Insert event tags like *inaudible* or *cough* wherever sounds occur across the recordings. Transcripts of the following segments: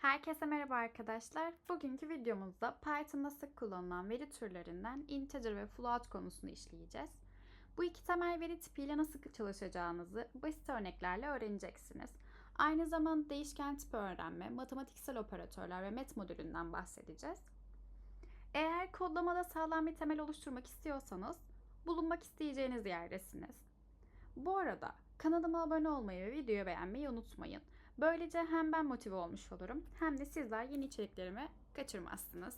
Herkese merhaba arkadaşlar. Bugünkü videomuzda Python'da sık kullanılan veri türlerinden integer ve float konusunu işleyeceğiz. Bu iki temel veri tipiyle nasıl çalışacağınızı basit örneklerle öğreneceksiniz. Aynı zamanda değişken tipi öğrenme, matematiksel operatörler ve met modülünden bahsedeceğiz. Eğer kodlamada sağlam bir temel oluşturmak istiyorsanız bulunmak isteyeceğiniz yerdesiniz. Bu arada kanalıma abone olmayı ve videoyu beğenmeyi unutmayın. Böylece hem ben motive olmuş olurum hem de sizler yeni içeriklerimi kaçırmazsınız.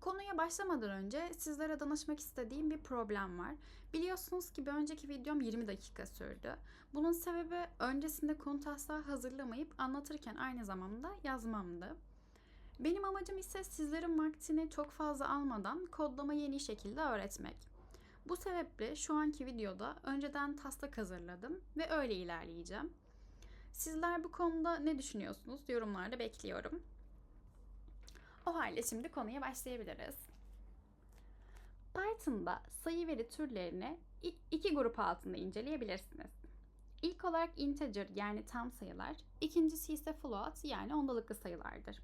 Konuya başlamadan önce sizlere danışmak istediğim bir problem var. Biliyorsunuz ki bir önceki videom 20 dakika sürdü. Bunun sebebi öncesinde konu taslağı hazırlamayıp anlatırken aynı zamanda yazmamdı. Benim amacım ise sizlerin vaktini çok fazla almadan kodlamayı yeni şekilde öğretmek. Bu sebeple şu anki videoda önceden taslak hazırladım ve öyle ilerleyeceğim. Sizler bu konuda ne düşünüyorsunuz? Yorumlarda bekliyorum. O halde şimdi konuya başlayabiliriz. Python'da sayı veri türlerini iki grup altında inceleyebilirsiniz. İlk olarak integer yani tam sayılar, ikincisi ise float yani ondalıklı sayılardır.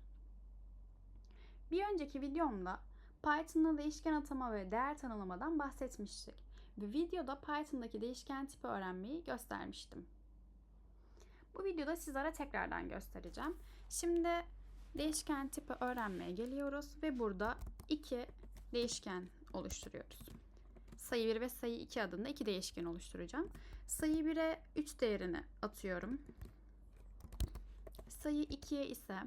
Bir önceki videomda Python'da değişken atama ve değer tanımlamadan bahsetmiştik ve videoda Python'daki değişken tipi öğrenmeyi göstermiştim. Bu videoda sizlere tekrardan göstereceğim. Şimdi değişken tipi öğrenmeye geliyoruz ve burada iki değişken oluşturuyoruz. Sayı 1 ve sayı 2 adında iki değişken oluşturacağım. Sayı 1'e 3 değerini atıyorum. Sayı 2'ye ise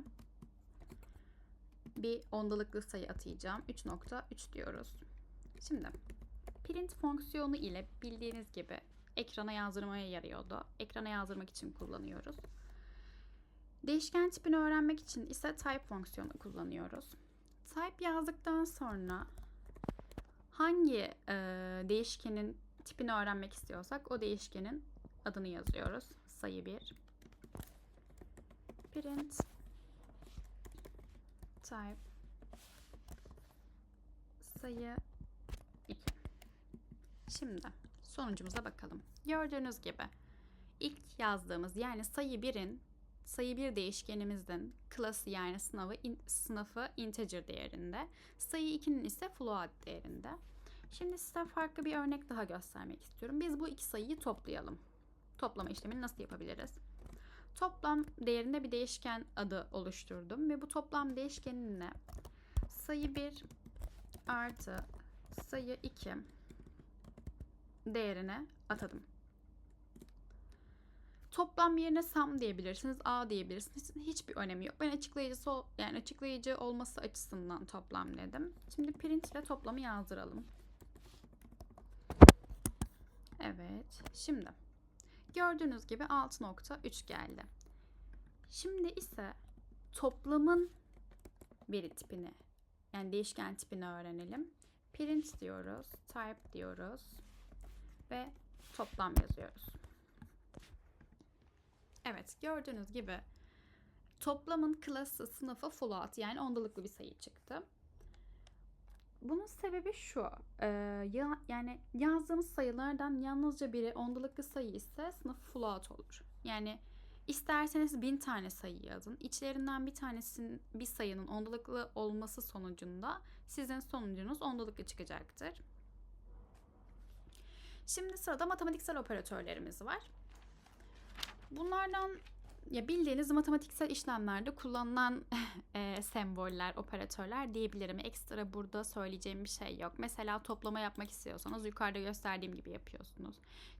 bir ondalıklı sayı atayacağım. 3.3 diyoruz. Şimdi print fonksiyonu ile bildiğiniz gibi ekrana yazdırmaya yarıyordu. Ekrana yazdırmak için kullanıyoruz. Değişken tipini öğrenmek için ise type fonksiyonu kullanıyoruz. Type yazdıktan sonra hangi e, değişkenin tipini öğrenmek istiyorsak o değişkenin adını yazıyoruz. Sayı 1. Print type sayı 2. Şimdi sonucumuza bakalım. Gördüğünüz gibi ilk yazdığımız yani sayı 1'in sayı 1 değişkenimizin klası yani sınavı in, sınıfı integer değerinde. Sayı 2'nin ise float değerinde. Şimdi size farklı bir örnek daha göstermek istiyorum. Biz bu iki sayıyı toplayalım. Toplama işlemini nasıl yapabiliriz? Toplam değerinde bir değişken adı oluşturdum ve bu toplam değişkenine sayı 1 artı sayı 2 değerine atadım. Toplam yerine sum diyebilirsiniz, a diyebilirsiniz. Hiçbir önemi yok. Ben açıklayıcı yani açıklayıcı olması açısından toplam dedim. Şimdi print ile toplamı yazdıralım. Evet. Şimdi gördüğünüz gibi 6.3 geldi. Şimdi ise toplamın veri tipini yani değişken tipini öğrenelim. Print diyoruz, type diyoruz ve toplam yazıyoruz. Evet gördüğünüz gibi toplamın klası sınıfı float yani ondalıklı bir sayı çıktı. Bunun sebebi şu. E, ya, yani yazdığımız sayılardan yalnızca biri ondalıklı sayı ise sınıf float olur. Yani isterseniz bin tane sayı yazın. İçlerinden bir tanesinin bir sayının ondalıklı olması sonucunda sizin sonucunuz ondalıklı çıkacaktır. Şimdi sırada matematiksel operatörlerimiz var. Bunlardan ya bildiğiniz matematiksel işlemlerde kullanılan *laughs* e, semboller, operatörler diyebilirim. Ekstra burada söyleyeceğim bir şey yok. Mesela toplama yapmak istiyorsanız yukarıda gösterdiğim gibi yapıyorsunuz.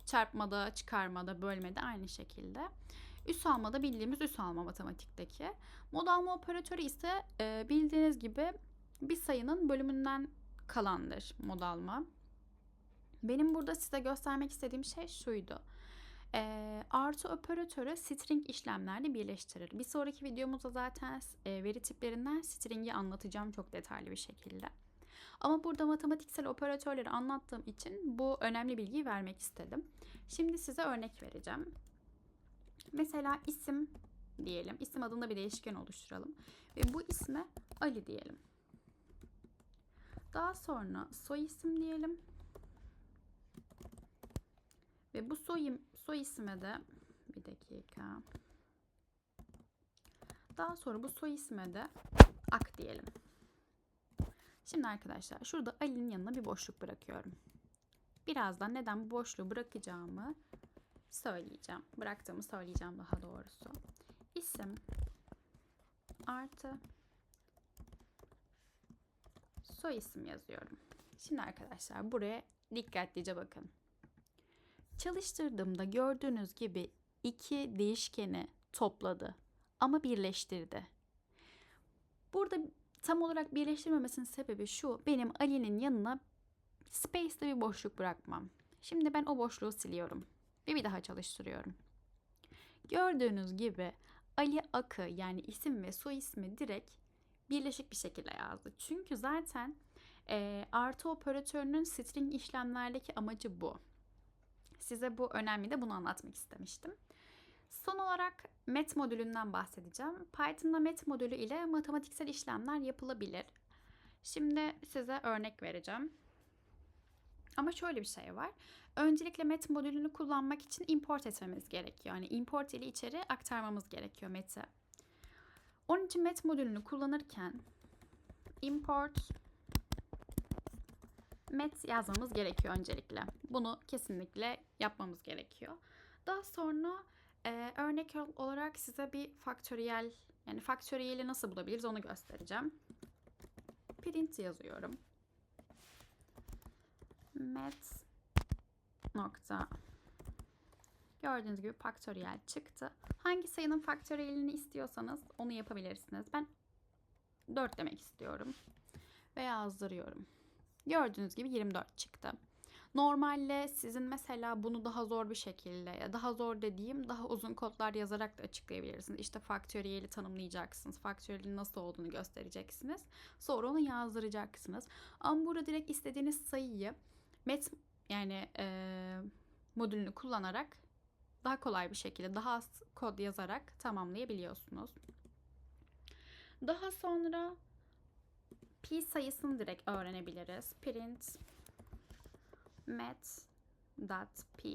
Çarpmada, çıkarmada, bölmede aynı şekilde. Üs almada bildiğimiz üs alma matematikteki. Mod alma operatörü ise e, bildiğiniz gibi bir sayının bölümünden kalandır mod alma. Benim burada size göstermek istediğim şey şuydu. E, artı operatörü string işlemlerini birleştirir. Bir sonraki videomuzda zaten e, veri tiplerinden string'i anlatacağım çok detaylı bir şekilde. Ama burada matematiksel operatörleri anlattığım için bu önemli bilgiyi vermek istedim. Şimdi size örnek vereceğim. Mesela isim diyelim. İsim adında bir değişken oluşturalım. Ve bu isme Ali diyelim. Daha sonra soy isim diyelim. Ve bu soy, soy isme de bir dakika. Daha sonra bu soy isme de Ak diyelim. Şimdi arkadaşlar şurada Ali'nin yanına bir boşluk bırakıyorum. Birazdan neden bu boşluğu bırakacağımı söyleyeceğim. Bıraktığımı söyleyeceğim daha doğrusu. İsim artı soy isim yazıyorum. Şimdi arkadaşlar buraya dikkatlice bakın. Çalıştırdığımda gördüğünüz gibi iki değişkeni topladı ama birleştirdi. Burada tam olarak birleştirmemesinin sebebi şu. Benim Ali'nin yanına space'de bir boşluk bırakmam. Şimdi ben o boşluğu siliyorum ve bir daha çalıştırıyorum. Gördüğünüz gibi Ali Akı yani isim ve soy ismi direkt birleşik bir şekilde yazdı. Çünkü zaten e, artı operatörünün string işlemlerdeki amacı bu. Size bu önemli de bunu anlatmak istemiştim. Son olarak MET modülünden bahsedeceğim. Python'da MET modülü ile matematiksel işlemler yapılabilir. Şimdi size örnek vereceğim. Ama şöyle bir şey var. Öncelikle MET modülünü kullanmak için import etmemiz gerekiyor. Yani import ile içeri aktarmamız gerekiyor MET'i. Onun için MET modülünü kullanırken import MET yazmamız gerekiyor öncelikle. Bunu kesinlikle yapmamız gerekiyor. Daha sonra e, örnek olarak size bir faktöriyel yani faktöriyeli nasıl bulabiliriz onu göstereceğim. Print yazıyorum. Met nokta Gördüğünüz gibi faktöriyel çıktı. Hangi sayının faktöriyelini istiyorsanız onu yapabilirsiniz. Ben 4 demek istiyorum. Ve yazdırıyorum. Gördüğünüz gibi 24 çıktı. Normalde sizin mesela bunu daha zor bir şekilde, daha zor dediğim daha uzun kodlar yazarak da açıklayabilirsiniz. İşte faktöriyeli tanımlayacaksınız. Faktöriyelin nasıl olduğunu göstereceksiniz. Sonra onu yazdıracaksınız. Ama burada direkt istediğiniz sayıyı met yani e, modülünü kullanarak daha kolay bir şekilde daha az kod yazarak tamamlayabiliyorsunuz. Daha sonra pi sayısını direkt öğrenebiliriz. Print met.p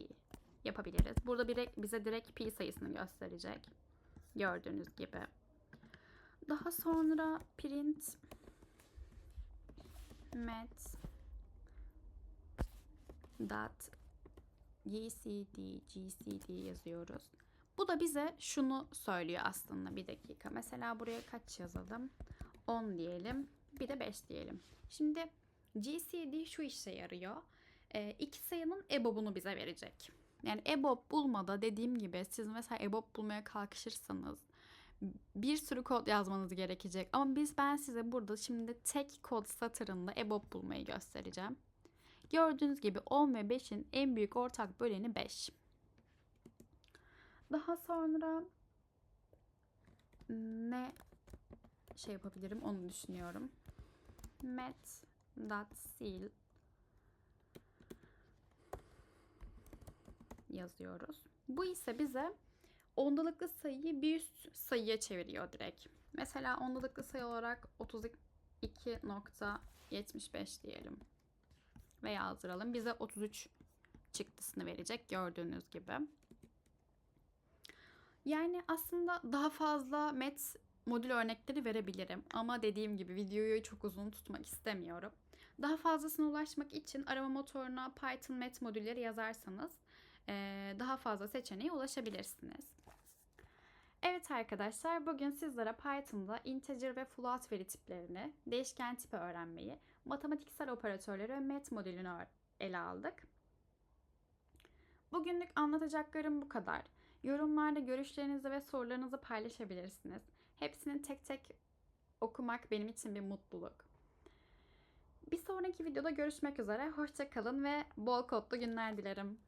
yapabiliriz. Burada bize direkt pi sayısını gösterecek. Gördüğünüz gibi. Daha sonra print met dot gcd gcd yazıyoruz. Bu da bize şunu söylüyor aslında bir dakika. Mesela buraya kaç yazalım? 10 diyelim. Bir de 5 diyelim. Şimdi GCD şu işe yarıyor. E, iki sayının EBOB'unu bize verecek. Yani EBOB bulmada dediğim gibi siz mesela EBOB bulmaya kalkışırsanız bir sürü kod yazmanız gerekecek. Ama biz ben size burada şimdi tek kod satırında EBOB bulmayı göstereceğim. Gördüğünüz gibi 10 ve 5'in en büyük ortak böleni 5. Daha sonra ne şey yapabilirim onu düşünüyorum. Met dot seal yazıyoruz. Bu ise bize ondalıklı sayıyı bir üst sayıya çeviriyor direkt. Mesela ondalıklı sayı olarak 32.75 diyelim. Ve yazdıralım. Bize 33 çıktısını verecek gördüğünüz gibi. Yani aslında daha fazla met modül örnekleri verebilirim. Ama dediğim gibi videoyu çok uzun tutmak istemiyorum. Daha fazlasına ulaşmak için arama motoruna Python Met modülleri yazarsanız daha fazla seçeneğe ulaşabilirsiniz. Evet arkadaşlar bugün sizlere Python'da integer ve float veri tiplerini, değişken tipi öğrenmeyi, matematiksel operatörleri ve met modülünü ele aldık. Bugünlük anlatacaklarım bu kadar. Yorumlarda görüşlerinizi ve sorularınızı paylaşabilirsiniz. Hepsini tek tek okumak benim için bir mutluluk. Bir sonraki videoda görüşmek üzere. Hoşçakalın ve bol kodlu günler dilerim.